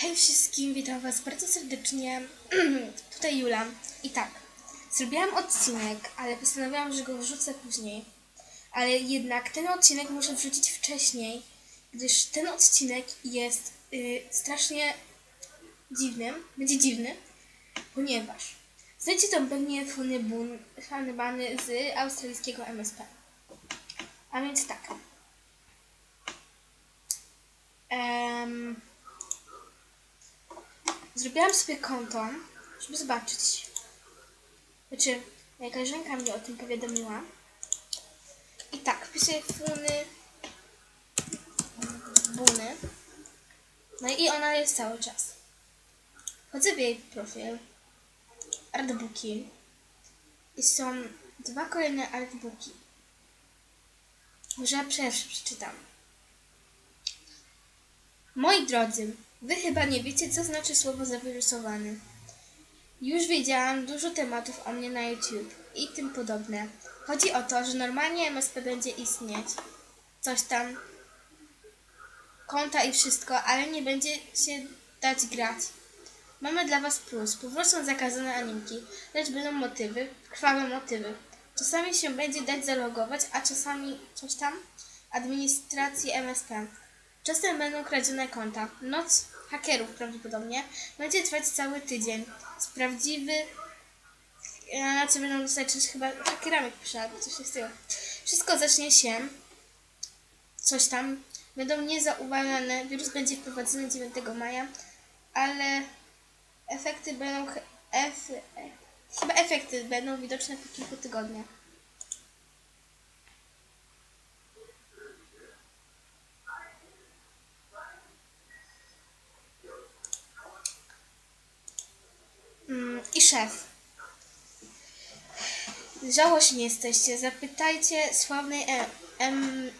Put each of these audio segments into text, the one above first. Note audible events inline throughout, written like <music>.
Hej wszystkim, witam was bardzo serdecznie. <clears throat> Tutaj Jula. I tak, zrobiłam odcinek, ale postanowiłam, że go wrzucę później. Ale jednak ten odcinek muszę wrzucić wcześniej, gdyż ten odcinek jest y, strasznie dziwny, będzie dziwny, ponieważ znajdzie tam pewnie funny bun, funny bany z australijskiego MSP. A więc tak. Zrobiłam sobie konto, żeby zobaczyć. Znaczy, jakaś ręka mnie o tym powiadomiła. I tak, wpisuję funy, buny. No i ona jest cały czas. Wchodzę w jej profil, artbooki. I są dwa kolejne artbooki. Może ja pierwszy przeczytam. Moi drodzy, wy chyba nie wiecie, co znaczy słowo zawirusowany. Już wiedziałam dużo tematów o mnie na YouTube i tym podobne. Chodzi o to, że normalnie MSP będzie istnieć. Coś tam. Konta i wszystko, ale nie będzie się dać grać. Mamy dla Was plus. Powrócą zakazane animki, lecz będą motywy, krwawe motywy. Czasami się będzie dać zalogować, a czasami coś tam. Administracji MSP. Czasem będą kradzione konta. Noc hakerów prawdopodobnie będzie trwać cały tydzień. Z prawdziwy... Znaczy będą dostać coś chyba hakerami pisze, albo coś z tego. Wszystko zacznie się... Coś tam. Będą niezauważane. Wirus będzie wprowadzony 9 maja, ale efekty będą... e, chyba efekty będą widoczne po kilku tygodniach. Mm, I szef. Żałośni jesteście. Zapytajcie sławnej e,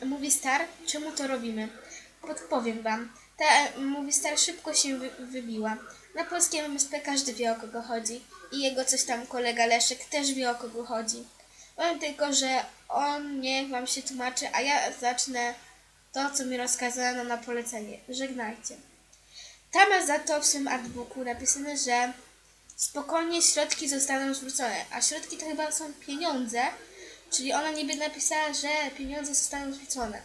Movie Star, czemu to robimy. Podpowiem wam. Ta e, Movie Star szybko się wy, wybiła. Na polskim MSP każdy wie o kogo chodzi. I jego coś tam kolega Leszek też wie o kogo chodzi. Powiem tylko, że on niech wam się tłumaczy, a ja zacznę to, co mi rozkazano na polecenie. Żegnajcie. Tam za to w swym artbooku napisane, że spokojnie środki zostaną zwrócone. A środki to chyba są pieniądze, czyli ona niby napisała, że pieniądze zostaną zwrócone.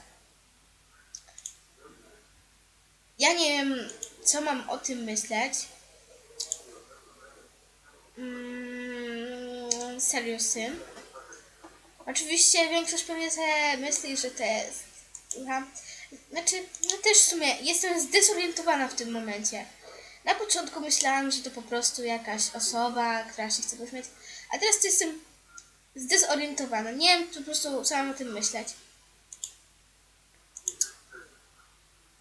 Ja nie wiem, co mam o tym myśleć. Mm, seriusy. Oczywiście większość pewnie sobie myśli, że to jest. Aha. Znaczy, no też w sumie jestem zdezorientowana w tym momencie. Na początku myślałam, że to po prostu jakaś osoba, która się chce pośmiać, a teraz to jestem zdezorientowana. Nie wiem po prostu, mam o tym myśleć.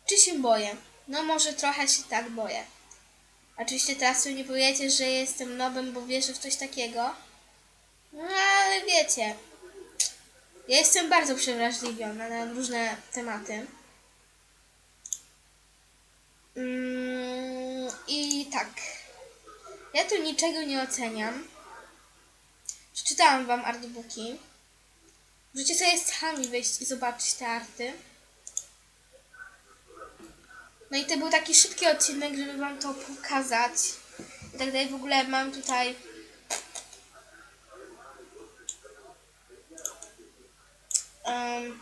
Czy się boję? No może trochę się tak boję. Oczywiście teraz sobie nie powiecie, że jestem nobem, bo wierzę w coś takiego. No ale wiecie, ja jestem bardzo przewrażliwiona na różne tematy. Mm, tak. Ja tu niczego nie oceniam. Przeczytałam wam artbooki. Możecie sobie sami wejść i zobaczyć te arty. No i to był taki szybki odcinek, żeby wam to pokazać. I tak dalej. W ogóle mam tutaj um,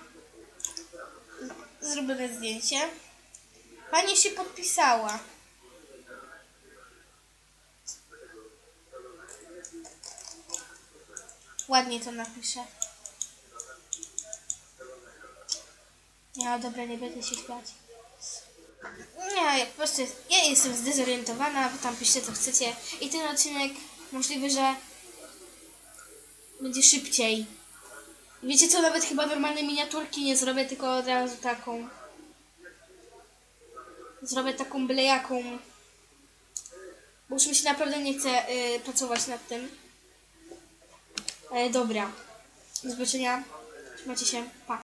zrobione zdjęcie. Pani się podpisała. Ładnie to napiszę. Nie, dobra, nie będę się śmiać. Nie, ja po prostu ja jestem zdezorientowana, wy tam piszcie co chcecie. I ten odcinek możliwe, że będzie szybciej. Wiecie co, nawet chyba normalnej miniaturki nie zrobię, tylko od razu taką. Zrobię taką byle jaką. Bo już mi się naprawdę nie chce y, pracować nad tym. E, dobra. Do zobaczenia. Trzymajcie się. Pa.